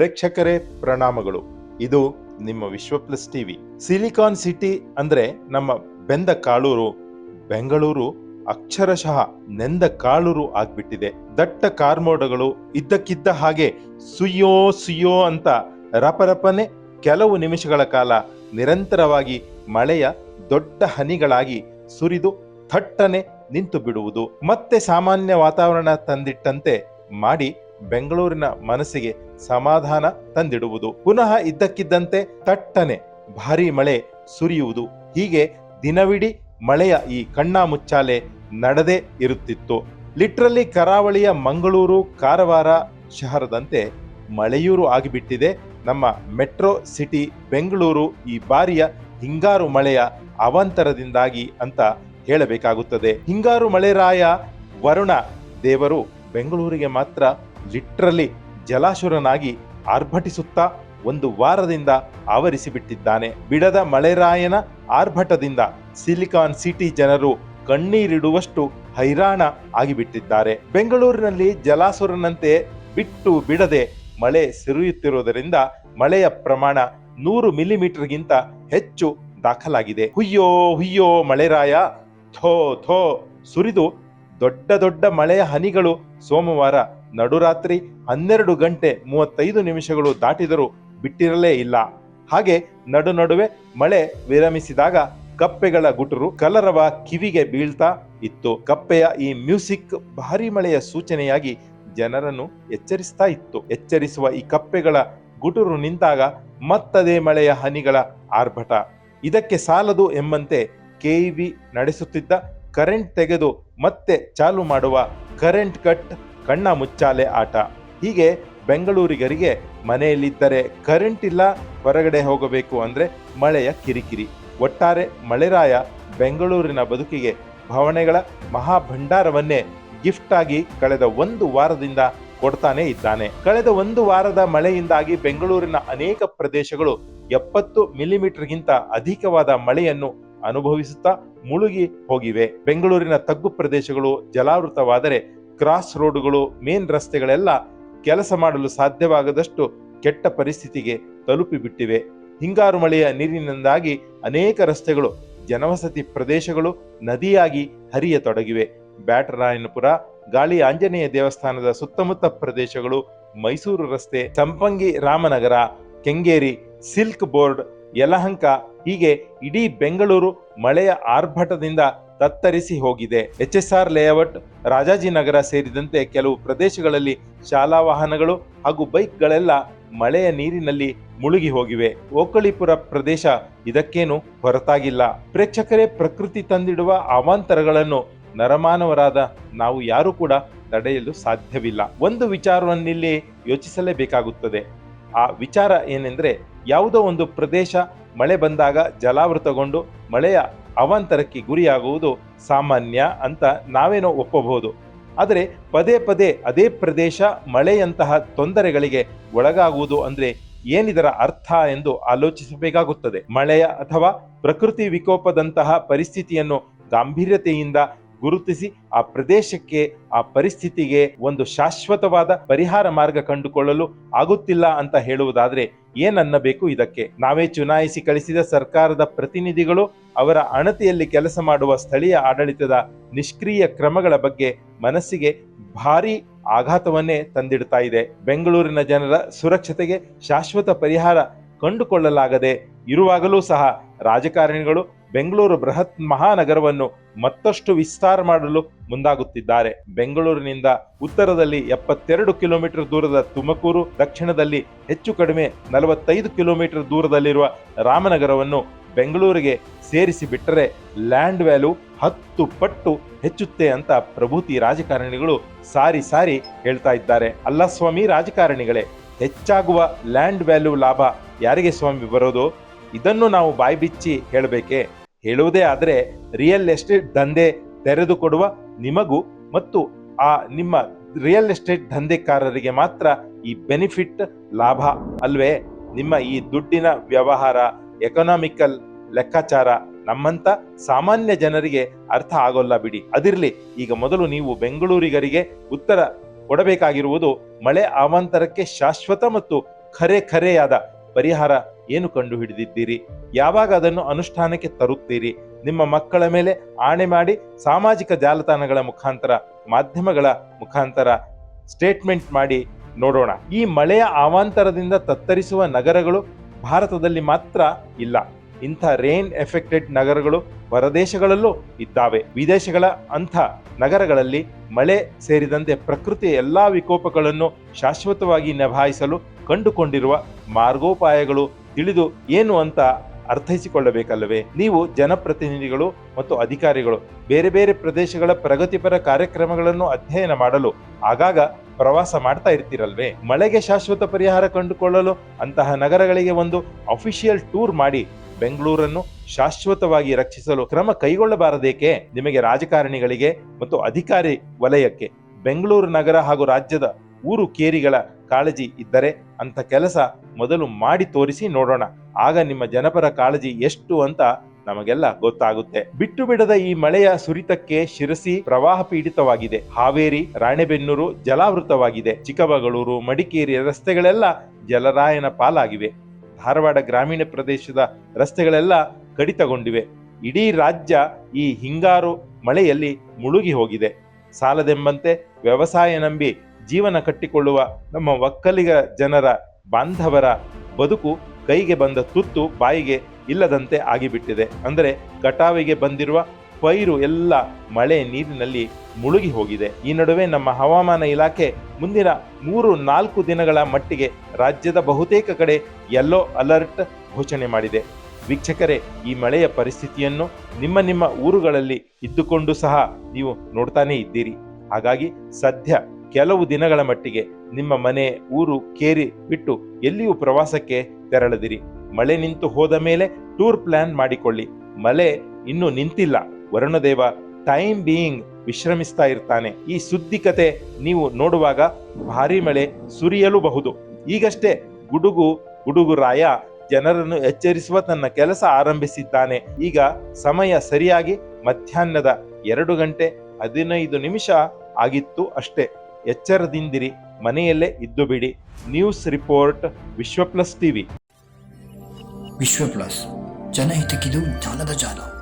ಪ್ರೇಕ್ಷಕರೇ ಪ್ರಣಾಮಗಳು. ಇದು ನಿಮ್ಮ ವಿಶ್ವ ಪ್ಲಸ್ ಟಿವಿ ಸಿಲಿಕಾನ್ ಸಿಟಿ ಅಂದ್ರೆ ನಮ್ಮ ಬೆಂದ ಕಾಳೂರು. ಬೆಂಗಳೂರು ಅಕ್ಷರಶಃ ನೆಂದ ಕಾಳೂರು ಆಗ್ಬಿಟ್ಟಿದೆ. ದಟ್ಟ ಕಾರ್ಮೋಡಗಳು ಇದ್ದಕ್ಕಿದ್ದ ಹಾಗೆ ಸುಯ್ಯೋ ಸುಯ್ಯೋ ಅಂತ ರಪರಪನೆ ಕೆಲವು ನಿಮಿಷಗಳ ಕಾಲ ನಿರಂತರವಾಗಿ ಮಳೆಯ ದೊಡ್ಡ ಹನಿಗಳಾಗಿ ಸುರಿದು ಥಟ್ಟನೆ ನಿಂತು ಬಿಡುವುದು ಮತ್ತೆ ಸಾಮಾನ್ಯ ವಾತಾವರಣ ತಂದಿಟ್ಟಂತೆ ಮಾಡಿ ಬೆಂಗಳೂರಿನ ಮನಸ್ಸಿಗೆ ಸಮಾಧಾನ ತಂದಿಡುವುದು. ಪುನಃ ಇದ್ದಕ್ಕಿದ್ದಂತೆ ತಟ್ಟನೆ ಭಾರಿ ಮಳೆ ಸುರಿಯುವುದು. ಹೀಗೆ ದಿನವಿಡೀ ಮಳೆಯ ಈ ಕಣ್ಣಾಮುಚ್ಚಾಲೆ ನಡೆದೇ ಇರುತ್ತಿತ್ತು. ಲಿಟ್ರಲ್ಲಿ ಕರಾವಳಿಯ ಮಂಗಳೂರು, ಕಾರವಾರ ಶಹರದಂತೆ ಮಳೆಯೂರು ಆಗಿಬಿಟ್ಟಿದೆ. ನಮ್ಮ ಮೆಟ್ರೋ ಸಿಟಿ ಬೆಂಗಳೂರು ಈ ಬಾರಿಯ ಹಿಂಗಾರು ಮಳೆಯ ಅವಾಂತರದಿಂದಾಗಿ ಅಂತ ಹೇಳಬೇಕಾಗುತ್ತದೆ. ಹಿಂಗಾರು ಮಳೆರಾಯ ವರುಣ ದೇವರು ಬೆಂಗಳೂರಿಗೆ ಮಾತ್ರ ಲಿಟ್ರಲಿ ಜಲಾಶುರನಾಗಿ ಆರ್ಭಟಿಸುತ್ತಾ ಒಂದು ವಾರದಿಂದ ಆವರಿಸಿಬಿಟ್ಟಿದ್ದಾನೆ. ಬಿಡದ ಮಳೆರಾಯನ ಆರ್ಭಟದಿಂದ ಸಿಲಿಕಾನ್ ಸಿಟಿ ಜನರು ಕಣ್ಣೀರಿಡುವಷ್ಟು ಹೈರಾಣ ಆಗಿಬಿಟ್ಟಿದ್ದಾರೆ. ಬೆಂಗಳೂರಿನಲ್ಲಿ ಜಲಾಸುರನಂತೆ ಬಿಟ್ಟು ಬಿಡದೆ ಮಳೆ ಸುರಿಯುತ್ತಿರುವುದರಿಂದ ಮಳೆಯ ಪ್ರಮಾಣ ನೂರು ಮಿಲಿಮೀಟರ್ಗಿಂತ ಹೆಚ್ಚು ದಾಖಲಾಗಿದೆ. ಹುಯ್ಯೋ ಹುಯ್ಯೋ ಮಳೆರಾಯ, ಥೋ ಥೋ ಸುರಿದು ದೊಡ್ಡ ದೊಡ್ಡ ಮಳೆಯ ಹನಿಗಳು ಸೋಮವಾರ ನಡುರಾತ್ರಿ ಹನ್ನೆರಡು ಗಂಟೆ ಮೂವತ್ತೈದು ನಿಮಿಷಗಳು ದಾಟಿದರೂ ಬಿಟ್ಟಿರಲೇ ಇಲ್ಲ. ಹಾಗೆ ನಡು ನಡುವೆ ಮಳೆ ವಿರಮಿಸಿದಾಗ ಕಪ್ಪೆಗಳ ಗುಟುರು ಕಲರವ ಕಿವಿಗೆ ಬೀಳ್ತಾ ಇತ್ತು. ಕಪ್ಪೆಯ ಈ ಮ್ಯೂಸಿಕ್ ಭಾರಿ ಮಳೆಯ ಸೂಚನೆಯಾಗಿ ಜನರನ್ನು ಎಚ್ಚರಿಸ್ತಾ ಇತ್ತು. ಎಚ್ಚರಿಸುವ ಈ ಕಪ್ಪೆಗಳ ಗುಟುರು ನಿಂತಾಗ ಮತ್ತದೇ ಮಳೆಯ ಹನಿಗಳ ಆರ್ಭಟ. ಇದಕ್ಕೆ ಸಾಲದು ಎಂಬಂತೆ ಕೆಇಬಿ ನಡೆಸುತ್ತಿದ್ದ ಕರೆಂಟ್ ತೆಗೆದು ಮತ್ತೆ ಚಾಲು ಮಾಡುವ ಕರೆಂಟ್ ಕಟ್ ಕಣ್ಣ ಮುಚ್ಚಾಲೆ ಆಟ. ಹೀಗೆ ಬೆಂಗಳೂರಿಗರಿಗೆ ಮನೆಯಲ್ಲಿದ್ದರೆ ಕರೆಂಟ್ ಇಲ್ಲ, ಹೊರಗಡೆ ಹೋಗಬೇಕು ಅಂದರೆ ಮಳೆಯ ಕಿರಿಕಿರಿ. ಒಟ್ಟಾರೆ ಮಳೆರಾಯ ಬೆಂಗಳೂರಿನ ಬದುಕಿಗೆ ಭಾವನೆಗಳ ಮಹಾಭಂಡಾರವನ್ನೇ ಗಿಫ್ಟ್ ಆಗಿ ಕಳೆದ ಒಂದು ವಾರದಿಂದ ಕೊಡ್ತಾನೆ ಇದ್ದಾನೆ. ಕಳೆದ ಒಂದು ವಾರದ ಮಳೆಯಿಂದಾಗಿ ಬೆಂಗಳೂರಿನ ಅನೇಕ ಪ್ರದೇಶಗಳು ಎಪ್ಪತ್ತು ಮಿಲಿಮೀಟರ್ಗಿಂತ ಅಧಿಕವಾದ ಮಳೆಯನ್ನು ಅನುಭವಿಸುತ್ತಾ ಮುಳುಗಿ ಹೋಗಿವೆ. ಬೆಂಗಳೂರಿನ ತಗ್ಗು ಪ್ರದೇಶಗಳು ಜಲಾವೃತವಾದರೆ ಕ್ರಾಸ್ ರೋಡ್ಗಳು ಮೇನ್ ರಸ್ತೆಗಳೆಲ್ಲ ಕೆಲಸ ಮಾಡಲು ಸಾಧ್ಯವಾಗದಷ್ಟು ಕೆಟ್ಟ ಪರಿಸ್ಥಿತಿಗೆ ತಲುಪಿಬಿಟ್ಟಿವೆ ಹಿಂಗಾರು ಮಳೆಯ ನೀರಿನಿಂದಾಗಿ ಅನೇಕ ರಸ್ತೆಗಳು, ಜನವಸತಿ ಪ್ರದೇಶಗಳು ನದಿಯಾಗಿ ಹರಿಯತೊಡಗಿವೆ. ಬ್ಯಾಟರಾಯನಪುರ, ಗಾಳಿ ಆಂಜನೇಯ ದೇವಸ್ಥಾನದ ಸುತ್ತಮುತ್ತ ಪ್ರದೇಶಗಳು, ಮೈಸೂರು ರಸ್ತೆ ಚಂಪಂಗಿ ರಾಮನಗರ, ಕೆಂಗೇರಿ, ಸಿಲ್ಕ್ ಬೋರ್ಡ್, ಯಲಹಂಕ, ಹೀಗೆ ಇಡೀ ಬೆಂಗಳೂರು ಮಳೆಯ ಆರ್ಭಟದಿಂದ ತತ್ತರಿಸಿ ಹೋಗಿದೆ. H S R layout, Rajajinagar ಸೇರಿದಂತೆ ಕೆಲವು ಪ್ರದೇಶಗಳಲ್ಲಿ ಶಾಲಾ ವಾಹನಗಳು ಹಾಗೂ ಬೈಕ್ಗಳೆಲ್ಲ ಮಳೆಯ ನೀರಿನಲ್ಲಿ ಮುಳುಗಿ ಹೋಗಿವೆ. ಓಕಳಿಪುರ ಪ್ರದೇಶ ಇದಕ್ಕೇನು ಹೊರತಾಗಿಲ್ಲ. ಪ್ರೇಕ್ಷಕರೇ, ಪ್ರಕೃತಿ ತಂದಿಡುವ ಅವಾಂತರಗಳನ್ನು ನರಮಾನವರಾದ ನಾವು ಯಾರು ಕೂಡ ತಡೆಯಲು ಸಾಧ್ಯವಿಲ್ಲ. ಒಂದು ವಿಚಾರವನ್ನಿಲ್ಲಿ ಯೋಚಿಸಲೇಬೇಕಾಗುತ್ತದೆ. ಆ ವಿಚಾರ ಏನೆಂದರೆ ಯಾವುದೋ ಒಂದು ಪ್ರದೇಶ ಮಳೆ ಬಂದಾಗ ಜಲಾವೃತಗೊಂಡು ಮಳೆಯ ಅವಾಂತರಕ್ಕೆ ಗುರಿಯಾಗುವುದು ಸಾಮಾನ್ಯ ಅಂತ ನಾವೇನೋ ಒಪ್ಪಬಹುದು. ಆದರೆ ಪದೇ ಪದೇ ಅದೇ ಪ್ರದೇಶ ಮಳೆಯಂತಹ ತೊಂದರೆಗಳಿಗೆ ಒಳಗಾಗುವುದು ಅಂದರೆ ಏನಿದರ ಅರ್ಥ ಎಂದು ಆಲೋಚಿಸಬೇಕಾಗುತ್ತದೆ. ಮಳೆಯ ಅಥವಾ ಪ್ರಕೃತಿ ವಿಕೋಪದಂತಹ ಪರಿಸ್ಥಿತಿಯನ್ನು ಗಾಂಭೀರ್ಯತೆಯಿಂದ ಗುರುತಿಸಿ ಆ ಪ್ರದೇಶಕ್ಕೆ, ಆ ಪರಿಸ್ಥಿತಿಗೆ ಒಂದು ಶಾಶ್ವತವಾದ ಪರಿಹಾರ ಮಾರ್ಗ ಕಂಡುಕೊಳ್ಳಲು ಆಗುತ್ತಿಲ್ಲ ಅಂತ ಹೇಳುವುದಾದ್ರೆ ಏನನ್ನಬೇಕು ಇದಕ್ಕೆ? ನಾವೇ ಚುನಾಯಿಸಿ ಕಳಿಸಿದ ಸರ್ಕಾರದ ಪ್ರತಿನಿಧಿಗಳು ಅವರ ಅಣತಿಯಲ್ಲಿ ಕೆಲಸ ಮಾಡುವ ಸ್ಥಳೀಯ ಆಡಳಿತದ ನಿಷ್ಕ್ರಿಯ ಕ್ರಮಗಳ ಬಗ್ಗೆ ಮನಸ್ಸಿಗೆ ಭಾರೀ ಆಘಾತವನ್ನೇ ತಂದಿಡ್ತಾ ಇದೆ. ಬೆಂಗಳೂರಿನ ಜನರ ಸುರಕ್ಷತೆಗೆ ಶಾಶ್ವತ ಪರಿಹಾರ ಕಂಡುಕೊಳ್ಳಲಾಗದೆ ಇರುವಾಗಲೂ ಸಹ ರಾಜಕಾರಣಿಗಳು ಬೆಂಗಳೂರು ಬೃಹತ್ ಮಹಾನಗರವನ್ನು ಮತ್ತಷ್ಟು ವಿಸ್ತಾರ ಮಾಡಲು ಮುಂದಾಗುತ್ತಿದ್ದಾರೆ. ಬೆಂಗಳೂರಿನಿಂದ ಉತ್ತರದಲ್ಲಿ ಎಪ್ಪತ್ತೆರಡು ಕಿಲೋಮೀಟರ್ ದೂರದ ತುಮಕೂರು, ದಕ್ಷಿಣದಲ್ಲಿ ಹೆಚ್ಚು ಕಡಿಮೆ ನಲವತ್ತೈದು ಕಿಲೋಮೀಟರ್ ದೂರದಲ್ಲಿರುವ ರಾಮನಗರವನ್ನು ಬೆಂಗಳೂರಿಗೆ ಸೇರಿಸಿ ಬಿಟ್ಟರೆ ಲ್ಯಾಂಡ್ ವ್ಯಾಲ್ಯೂ ಹತ್ತು ಪಟ್ಟು ಹೆಚ್ಚುತ್ತೆ ಅಂತ ಪ್ರಭೂತಿ ರಾಜಕಾರಣಿಗಳು ಸಾರಿ ಸಾರಿ ಹೇಳ್ತಾ ಇದ್ದಾರೆ. ಅಲ್ಲ ಸ್ವಾಮಿ ರಾಜಕಾರಣಿಗಳೇ, ಹೆಚ್ಚಾಗುವ ಲ್ಯಾಂಡ್ ವ್ಯಾಲ್ಯೂ ಲಾಭ ಯಾರಿಗೆ ಸ್ವಾಮಿ ಬರೋದು? ಇದನ್ನು ನಾವು ಬಾಯಿ ಬಿಚ್ಚಿ ಹೇಳಬೇಕೆ? ಹೇಳುವುದೇ ಆದರೆ ರಿಯಲ್ ಎಸ್ಟೇಟ್ ದಂಧೆ ತೆರೆದುಕೊಡುವ ನಿಮಗೂ ಮತ್ತು ಆ ನಿಮ್ಮ ರಿಯಲ್ ಎಸ್ಟೇಟ್ ದಂಧೆಕಾರರಿಗೆ ಮಾತ್ರ ಈ ಬೆನಿಫಿಟ್ ಲಾಭ ಅಲ್ವೇ? ನಿಮ್ಮ ಈ ದುಡ್ಡಿನ ವ್ಯವಹಾರ ಎಕನಾಮಿಕಲ್ ಲೆಕ್ಕಾಚಾರ ನಮ್ಮಂತ ಸಾಮಾನ್ಯ ಜನರಿಗೆ ಅರ್ಥ ಆಗೋಲ್ಲ ಬಿಡಿ. ಅದಿರಲಿ, ಈಗ ಮೊದಲು ನೀವು ಬೆಂಗಳೂರಿಗರಿಗೆ ಉತ್ತರ ಕೊಡಬೇಕಾಗಿರುವುದು ಮಳೆ ಅವಾಂತರಕ್ಕೆ ಶಾಶ್ವತ ಮತ್ತು ಖರೆ ಖರೆಯಾದ ಪರಿಹಾರ ಏನು ಕಂಡು ಹಿಡಿದಿದ್ದೀರಿ ಯಾವಾಗ ಅದನ್ನು ಅನುಷ್ಠಾನಕ್ಕೆ ತರುತ್ತೀರಿ? ನಿಮ್ಮ ಮಕ್ಕಳ ಮೇಲೆ ಆಣೆ ಮಾಡಿ ಸಾಮಾಜಿಕ ಜಾಲತಾಣಗಳ ಮುಖಾಂತರ, ಮಾಧ್ಯಮಗಳ ಮುಖಾಂತರ ಸ್ಟೇಟ್ಮೆಂಟ್ ಮಾಡಿ ನೋಡೋಣ. ಈ ಮಳೆಯ ಅವಾಂತರದಿಂದ ತತ್ತರಿಸುವ ನಗರಗಳು ಭಾರತದಲ್ಲಿ ಮಾತ್ರ ಇಲ್ಲ. ಇಂಥ ರೇನ್ ಎಫೆಕ್ಟೆಡ್ ನಗರಗಳು ಹೊರದೇಶಗಳಲ್ಲೂ ಇದ್ದಾವೆ. ವಿದೇಶಗಳ ಅಂಥ ನಗರಗಳಲ್ಲಿ ಮಳೆ ಸೇರಿದಂತೆ ಪ್ರಕೃತಿಯ ಎಲ್ಲಾ ವಿಕೋಪಗಳನ್ನು ಶಾಶ್ವತವಾಗಿ ನಿಭಾಯಿಸಲು ಕಂಡುಕೊಂಡಿರುವ ಮಾರ್ಗೋಪಾಯಗಳು ತಿಳಿದು ಏನು ಅಂತ ಅರ್ಥೈಸಿಕೊಳ್ಳಬೇಕಲ್ಲವೇ? ನೀವು ಜನಪ್ರತಿನಿಧಿಗಳು ಮತ್ತು ಅಧಿಕಾರಿಗಳು ಬೇರೆ ಬೇರೆ ಪ್ರದೇಶಗಳ ಪ್ರಗತಿಪರ ಕಾರ್ಯಕ್ರಮಗಳನ್ನು ಅಧ್ಯಯನ ಮಾಡಲು ಆಗಾಗ ಪ್ರವಾಸ ಮಾಡ್ತಾ ಇರ್ತೀರಲ್ವೇ? ಮಳೆಗೆ ಶಾಶ್ವತ ಪರಿಹಾರ ಕಂಡುಕೊಳ್ಳಲು ಅಂತಹ ನಗರಗಳಿಗೆ ಒಂದು ಅಫಿಷಿಯಲ್ ಟೂರ್ ಮಾಡಿ ಬೆಂಗಳೂರನ್ನು ಶಾಶ್ವತವಾಗಿ ರಕ್ಷಿಸಲು ಕ್ರಮ ಕೈಗೊಳ್ಳಬಾರದೇಕೆ? ನಿಮಗೆ ರಾಜಕಾರಣಿಗಳಿಗೆ ಮತ್ತು ಅಧಿಕಾರಿ ವಲಯಕ್ಕೆ ಬೆಂಗಳೂರು ನಗರ ಹಾಗೂ ರಾಜ್ಯದ ಊರು ಕೇರಿಗಳ ಕಾಳಜಿ ಇದ್ದರೆ ಅಂತ ಕೆಲಸ ಮೊದಲು ಮಾಡಿ ತೋರಿಸಿ ನೋಡೋಣ. ಆಗ ನಿಮ್ಮ ಜನಪರ ಕಾಳಜಿ ಎಷ್ಟು ಅಂತ ನಮಗೆಲ್ಲ ಗೊತ್ತಾಗುತ್ತೆ. ಬಿಟ್ಟು ಬಿಡದ ಈ ಮಳೆಯ ಸುರಿತಕ್ಕೆ ಶಿರಸಿ ಪ್ರವಾಹ ಪೀಡಿತವಾಗಿದೆ. ಹಾವೇರಿ, ರಾಣೆಬೆನ್ನೂರು ಜಲಾವೃತವಾಗಿದೆ. ಚಿಕ್ಕಮಗಳೂರು ಮಡಿಕೇರಿ ರಸ್ತೆಗಳೆಲ್ಲ ಜಲರಾಯನ ಪಾಲಾಗಿವೆ. ಧಾರವಾಡ ಗ್ರಾಮೀಣ ಪ್ರದೇಶದ ರಸ್ತೆಗಳೆಲ್ಲ ಕಡಿತಗೊಂಡಿವೆ. ಇಡೀ ರಾಜ್ಯ ಈ ಹಿಂಗಾರು ಮಳೆಯಲ್ಲಿ ಮುಳುಗಿ ಹೋಗಿದೆ. ಸಾಲದೆಂಬಂತೆ ವ್ಯವಸಾಯ ನಂಬಿ ಜೀವನ ಕಟ್ಟಿಕೊಳ್ಳುವ ನಮ್ಮ ಒಕ್ಕಲಿಗ ಜನರ ಬಾಂಧವರ ಬದುಕು ಕೈಗೆ ಬಂದ ತುತ್ತು ಬಾಯಿಗೆ ಇಲ್ಲದಂತೆ ಆಗಿಬಿಟ್ಟಿದೆ. ಅಂದರೆ ಕಟಾವಿಗೆ ಬಂದಿರುವ ಪೈರು ಎಲ್ಲ ಮಳೆ ನೀರಿನಲ್ಲಿ ಮುಳುಗಿ ಹೋಗಿದೆ. ಈ ನಡುವೆ ನಮ್ಮ ಹವಾಮಾನ ಇಲಾಖೆ ಮುಂದಿನ ಮೂರು ನಾಲ್ಕು ದಿನಗಳ ಮಟ್ಟಿಗೆ ರಾಜ್ಯದ ಬಹುತೇಕ ಕಡೆ ಯೆಲ್ಲೋ ಅಲರ್ಟ್ ಘೋಷಣೆ ಮಾಡಿದೆ. ವೀಕ್ಷಕರೇ, ಈ ಮಳೆಯ ಪರಿಸ್ಥಿತಿಯನ್ನು ನಿಮ್ಮ ನಿಮ್ಮ ಊರುಗಳಲ್ಲಿ ಇದ್ದುಕೊಂಡು ಸಹ ನೀವು ನೋಡ್ತಾನೇ ಇದ್ದೀರಿ. ಹಾಗಾಗಿ ಸದ್ಯ ಕೆಲವು ದಿನಗಳ ಮಟ್ಟಿಗೆ ನಿಮ್ಮ ಮನೆ ಊರು ಕೇರಿ ಬಿಟ್ಟು ಎಲ್ಲಿಯೂ ಪ್ರವಾಸಕ್ಕೆ ತೆರಳದಿರಿ. ಮಳೆ ನಿಂತು ಹೋದ ಮೇಲೆ ಟೂರ್ ಪ್ಲಾನ್ ಮಾಡಿಕೊಳ್ಳಿ. ಮಳೆ ಇನ್ನೂ ನಿಂತಿಲ್ಲ. ವರುಣದೇವ ಟೈಮ್ ಬೀಯಿಂಗ್ ವಿಶ್ರಮಿಸ್ತಾ ಇರ್ತಾನೆ. ಈ ಸುದ್ದಿ ಕತೆ ನೀವು ನೋಡುವಾಗ ಭಾರಿ ಮಳೆ ಸುರಿಯಲೂಬಹುದು. ಈಗಷ್ಟೇ ಗುಡುಗು ಗುಡುಗುರಾಯ ಜನರನ್ನು ಎಚ್ಚರಿಸುವ ತನ್ನ ಕೆಲಸ ಆರಂಭಿಸಿದ್ದಾನೆ. ಈಗ ಸಮಯ ಸರಿಯಾಗಿ ಮಧ್ಯಾಹ್ನದ ಎರಡು ಗಂಟೆ ಹದಿನೈದು ನಿಮಿಷ ಆಗಿತ್ತು ಅಷ್ಟೇ. ಎಚ್ಚರದಿಂದಿರಿ ಮನೆಯಲ್ಲೇ ಇದ್ದು ಬಿಡಿ. News report Vishwa plus TV. Vishwa plus ಜನಹಿತಕ್ಕಿದು ಜಾಲದ ಜಾಲ.